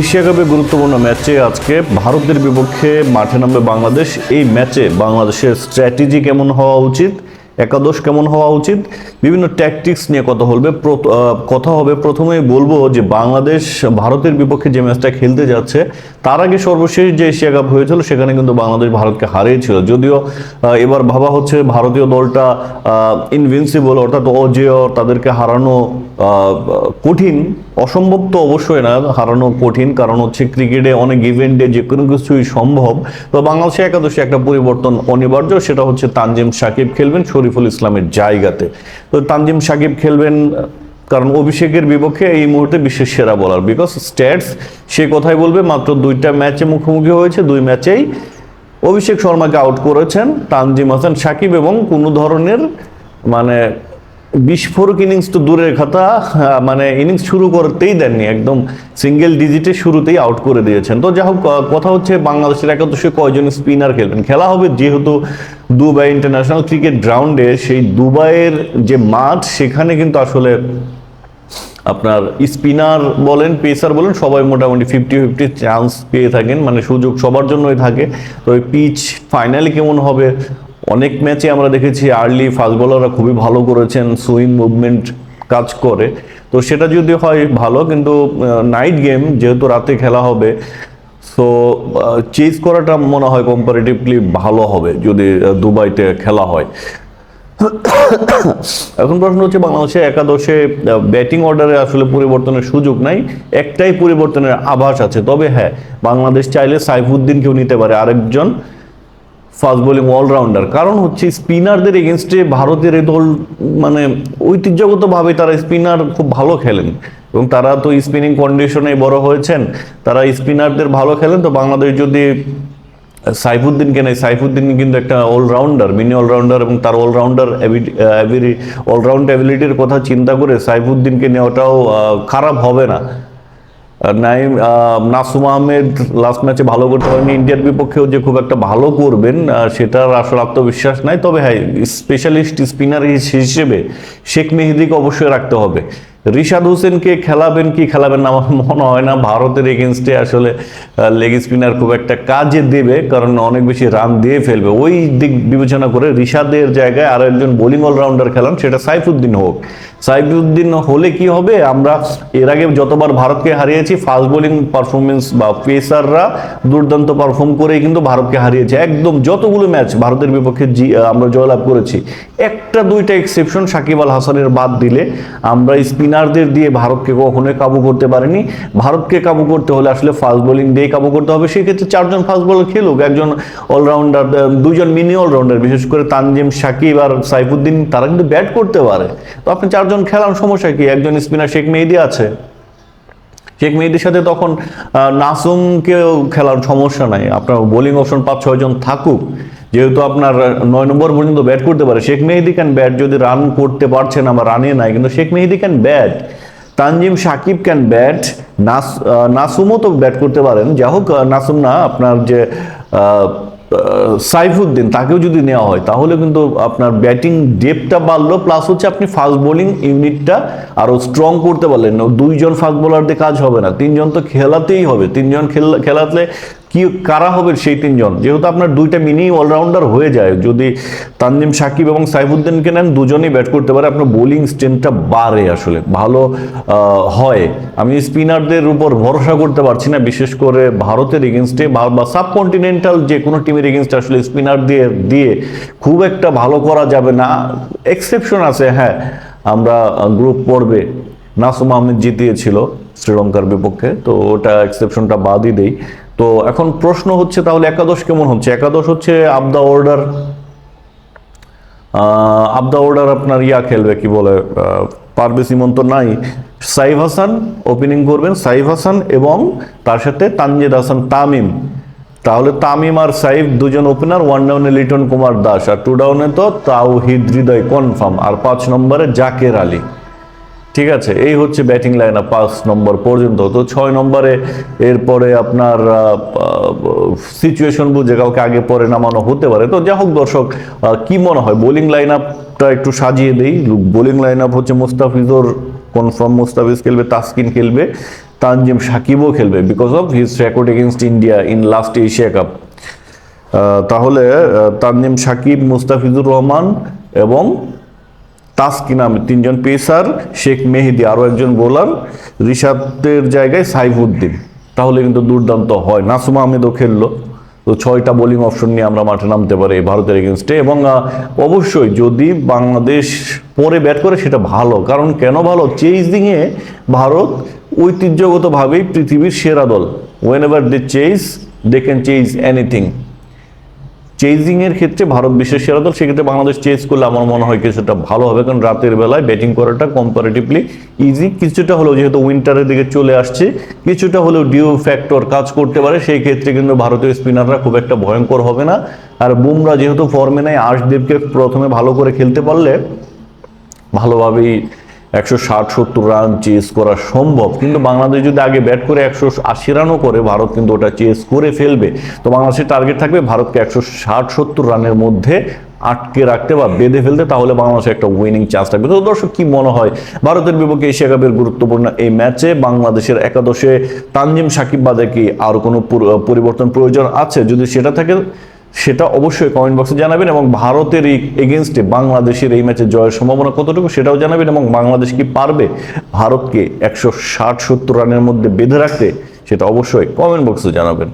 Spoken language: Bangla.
এশিয়া কাপে গুরুত্বপূর্ণ ম্যাচে আজকে ভারতের বিপক্ষে মাঠে নামবে বাংলাদেশ। এই ম্যাচে বাংলাদেশের স্ট্র্যাটেজি কেমন হওয়া উচিত? একাদশ কেমন হওয়া উচিত? বিভিন্ন ট্যাকটিক্স নিয়ে কথা বলবে। কথা হবে প্রথমেই বলব যে বাংলাদেশ ভারতের বিপক্ষে যে ম্যাচটা খেলতে যাচ্ছে, তার আগে সর্বশেষ যে এশিয়া কাপ হয়েছিল, সেখানে কিন্তু বাংলাদেশ ভারতকে হারিয়েছিল। যদিও এবার ভাবা হচ্ছে ভারতীয় দলটা ইনভিনসিবল অর্থাৎ অজেয়, তাদেরকে হারানো কঠিন। অসম্ভব তো অবশ্যই না, হারানো কঠিন, কারণ হচ্ছে ক্রিকেটে অনেক ইভেন্টে যে কোনো কিছুই সম্ভব। তো বাংলাদেশে একাদশে একটা পরিবর্তন অনিবার্য, সেটা হচ্ছে তানজিম সাকিব খেলবেন শরীফুল ইসলামের জায়গাতে। তো তানজিম সাকিব খেলবেন, কারণ অভিষেকের বিপক্ষে এই মুহূর্তে বিশ্বের সেরা বলার বিকজ স্ট্যাটস সে কথাই বলবে, মাত্র দুইটা ম্যাচে মুখোমুখি হয়েছে, দুই ম্যাচেই অভিষেক শর্মাকে আউট করেছেন তানজিম হাসান সাকিব এবং কোনো ধরনের মানে বিস্ফোরক ইনিংস তো দূরের কথা মানে ইনিংস শুরু করতেই দেননি, একদম সিঙ্গেল ডিজিটে শুরুতেই আউট করে দিয়েছেন। তো যাই হোক কথা হচ্ছে বাংলাদেশের একাদশে কয়জন স্পিনার খেলবেন? খেলা হবে যেহেতু দুবাই ইন্টারন্যাশনাল ক্রিকেট গ্রাউন্ডে, সেই দুবাইয়ের যে মাঠ, সেখানে কিন্তু আসলে আপনার স্পিনার বলেন, পেসার বলেন, সবাই মোটামুটি ফিফটি ফিফটি চান্স পেয়ে থাকেন মানে সুযোগ সবার জন্যই থাকে। তো ওই পিচ ফাইনালি কেমন হবে অনেক ম্যাচে আমরা দেখেছি আর্লি ফাস্ট বলাররা খুবই ভালো করেছেন, সুইং মুভমেন্ট কাজ করে। তো সেটা যদি হয় ভালো, কিন্তু নাইট গেম যেহেতু রাতে খেলা হবে, সো চেজ করাটা মনে হয় কম্পারেটিভলি ভালো হবে যদি দুবাইতে খেলা হয়। এখন প্রশ্ন হচ্ছে বাংলাদেশে একাদশে ব্যাটিং অর্ডারে আসলে পরিবর্তনের সুযোগ নাই, একটাই পরিবর্তনের আভাস আছে। তবে হ্যাঁ বাংলাদেশ চাইলে সাইফুদ্দিনকেও নিতে পারে আরেকজন। Fast bowling allrounder. কারণ হচ্ছে স্পিনারদের এগেনস্টে ভারতের এই দল মানে ঐতিহ্যগতভাবে তারা স্পিনার খুব ভালো খেলেন। এবং তারা তো স্পিনিং কন্ডিশনে বড় হয়েছেন। তারা স্পিনারদের ভালো খেলেন। তো বাংলাদেশ যদি সাইফুদ্দিনকে নেই সাইফুদ্দিন কিন্তু একটা অলরাউন্ডার, মিনি অলরাউন্ডার এবং তার অলরাউন্ডার অলরাউন্ড অ্যাবিলিটির কথা চিন্তা করে সাইফুদ্দিনকে নেওয়াটাও খারাপ হবে না। নাইম নাসুম আহমেদ লাস্ট ম্যাচে ভালো করতে পারেনি ইন্ডিয়ার বিপক্ষেও যে খুব একটা ভালো করবেন সেটার আসলে আত্মবিশ্বাস নাই। তবে হ্যাঁ স্পেশালিস্ট স্পিনার হিসেবে শেখ মেহেদিকে অবশ্যই রাখতে হবে। রিশাদ হোসেনকে খেলাবেন কি খেলাবেন না, আমার মনে হয় না। ভারতের এগেনস্টে আসলে লেগ স্পিনার খুব একটা কাজে দেবে, কারণ অনেক বেশি রান দিয়ে ফেলবে। ওই দিক বিবেচনা করে রিশাদের জায়গায় আরও একজন বোলিং অলরাউন্ডার খেলান, সেটা সাইফুদ্দিন হোক। সাইফুদ্দিন হলে কি হবে? আমরা এর আগে যতবার ভারতকে হারিয়েছি ফাস্ট বোলিং পারফরমেন্স বা পেসাররা দুর্দান্ত পারফর্ম করেই কিন্তু ভারতকে হারিয়েছে। একদম যতগুলো ম্যাচ ভারতের বিপক্ষে জি আমরা জয়লাভ করেছি। একটা দুইটা এক্সেপশন সাকিব আল হাসানের বাদ দিলে আমরা স্পিনারদের দিয়ে ভারতকে কখনোই কাবু করতে পারেনি। ভারতকে কাবু করতে হলে আসলে ফাস্ট বোলিং দিয়ে কাবু করতে হবে। সেক্ষেত্রে চারজন ফাস্ট বলার খেলুক। একজন অলরাউন্ডার দুজন মিনি অলরাউন্ডার বিশেষ করে তানজিম, সাকিব আর সাইফুদ্দিন, তারা কিন্তু ব্যাট করতে পারে। তো আপনি চারজন খেলার সমস্যা কি? একজন স্পিনার শেখ মেহেদি আছে। শেখ মেহেদির সাথে তখন নাসুমকেও খেলার সমস্যা নাই। আপনার বোলিং অপশন পাঁচ ছয়জন থাকুক। যেহেতু আপনার নয় নম্বর পর্যন্ত ব্যাট করতে পারে। শেখ মেহেদি ক্যান ব্যাট যদি রান করতে পারছে না বা রানে নাই, কিন্তু Sheikh Mehedi can bat Tanzim Sakib can bat নাস নাসুমও তো ব্যাট করতে পারেন। যাই হোক নাসুম না, আপনার যে সাইফুদ্দিন, তাকেও যদি নেওয়া হয়, তাহলে কিন্তু আপনার ব্যাটিং ডেপটা বাড়লো প্লাস হচ্ছে আপনি ফাস্ট বোলিং ইউনিটটা আরও স্ট্রং করতে পারলেন। দুইজন ফাস্ট বোলারদের কাজ হবে না, তিনজন তো খেলাতেই হবে। তিনজন খেল- খেলাতে কি কারা হবে সেই তিনজন? যেহেতু আপনার দুইটা মিনি অলরাউন্ডার হয়ে যায়, যদি তানজিম সাকিব এবং সাইফুদ্দিনকে নেন, দুজনেই ব্যাট করতে পারে। আপনার বোলিং স্ট্রেংথটা বাড়ে আসলে, ভালো হয়। আমি স্পিনারদের উপর ভরসা করতে পারছি না, বিশেষ করে ভারতের এগেনস্টে বা সাবকন্টিনেন্টাল যে কোনো টিমের এগেনস্টে আসলে স্পিনার দিয়ে দিয়ে খুব একটা ভালো করা যাবে না। এক্সেপশন আছে হ্যাঁ আমরা গ্রুপ পর্বে নাসুম আহমেদ জিতিয়েছিল শ্রীলঙ্কার বিপক্ষে, তো ওটা এক্সেপশনটা বাদই দেই। তো এখন প্রশ্ন হচ্ছে তাহলে একাদশ কেমন হচ্ছে? একাদশ হচ্ছে up the order up the order আপনার ইয়া খেলবে, কি বলে পারভেজ ইমন নাই। সাইফ হাসান ওপেনিং করবেন, সাইফ হাসান এবং তার সাথে তানজিদ হাসান, তামিম। তাহলে তামিম আর সাইফ দুজন ওপেনার ওয়ান ডাউনে লিটন কুমার দাস। আর টু ডাউনে তো তাও তাওহিদ হৃদয় কনফার্ম আর পাঁচ নম্বরে জাকের আলী। ঠিক আছে, এই হচ্ছে ব্যাটিং লাইন আপ পাঁচ নম্বর পর্যন্ত। তো ছয় নম্বরে এরপরে আপনার সিচুয়েশন বুঝে কাউকে আগে পরে নামানো হতে পারে। তো যা হোক দর্শক কি মনে হয়? বোলিং লাইন আপটা একটু সাজিয়ে দেই। বোলিং লাইন আপ হচ্ছে মুস্তাফিজুর কনফার্ম মুস্তাফিজ খেলবে, তাসকিন খেলবে, তানজিম সাকিবও খেলবে because of his record against India in last Asia cup তাহলে তানজিম সাকিব, মুস্তাফিজুর রহমান এবং তাসকিন আহমেদ তিনজন পেসার, শেখ মেহেদি আরও একজন বোলার, রিশাদের জায়গায় সাইফুদ্দিন। তাহলে কিন্তু দুর্দান্ত হয়। নাসুম আহমেদও খেললো। তো ছয়টা বোলিং অপশন নিয়ে আমরা মাঠে নামতে পারি ভারতের এগেনস্টে এবং অবশ্যই যদি বাংলাদেশ পরে ব্যাট করে, সেটা ভালো। কারণ কেন ভালো? চেইজিংয়ে ভারত ঐতিহ্যগতভাবেই পৃথিবীর সেরা দল। Whenever they chase they can chase anything chasing এর ক্ষেত্রে ভারত বিশ্বের সেরা দল, সেক্ষেত্রে বাংলাদেশ চেজ করলে আমার মনে হয় কিছুটা ভালো হবে, কারণ রাতের বেলায় ব্যাটিং করাটা কম্পারেটিভলি ইজি কিছুটা হলেও যেহেতু উইন্টারের দিকে চলে আসছে, কিছুটা হলেও ডিউ ফ্যাক্টর কাজ করতে পারে। সেই ক্ষেত্রে কিন্তু ভারতীয় স্পিনাররা খুব একটা ভয়ঙ্কর হবে না। আর বুমরা যেহেতু ফর্মে নেয় আর্শদেবকে প্রথমে ভালো করে খেলতে পারলে ভালোভাবেই একশো ষাট, সত্তর রান চেস করা সম্ভব। কিন্তু বাংলাদেশ যদি আগে ব্যাট করে একশো আশি রানও করে, ভারত কিন্তু ওটা চেস করে ফেলবে। তো বাংলাদেশের টার্গেট থাকবে ভারতকে একশো ষাট, সত্তর রানের মধ্যে আটকে রাখতে বা বেঁধে ফেলতে, তাহলে বাংলাদেশে একটা উইনিং চান্স থাকবে। তো দর্শক, কি মনে হয়? ভারতের বিপক্ষে এশিয়া কাপের গুরুত্বপূর্ণ এই ম্যাচে বাংলাদেশের একাদশে তানজিম সাকিব বাদে কি আর কোনো পরিবর্তন প্রয়োজন আছে? যদি সেটা থাকে সেটা অবশ্যই কমেন্ট বক্সে জানাবেন এবং ভারতের এই এগেনস্টে বাংলাদেশের এই ম্যাচে জয়ের সম্ভাবনা কতটুকু সেটাও জানাবেন এবং বাংলাদেশ কি পারবে ভারতকে একশো ষাট সত্তর রানের মধ্যে বেঁধে রাখতে সেটা অবশ্যই কমেন্ট বক্সে জানাবেন।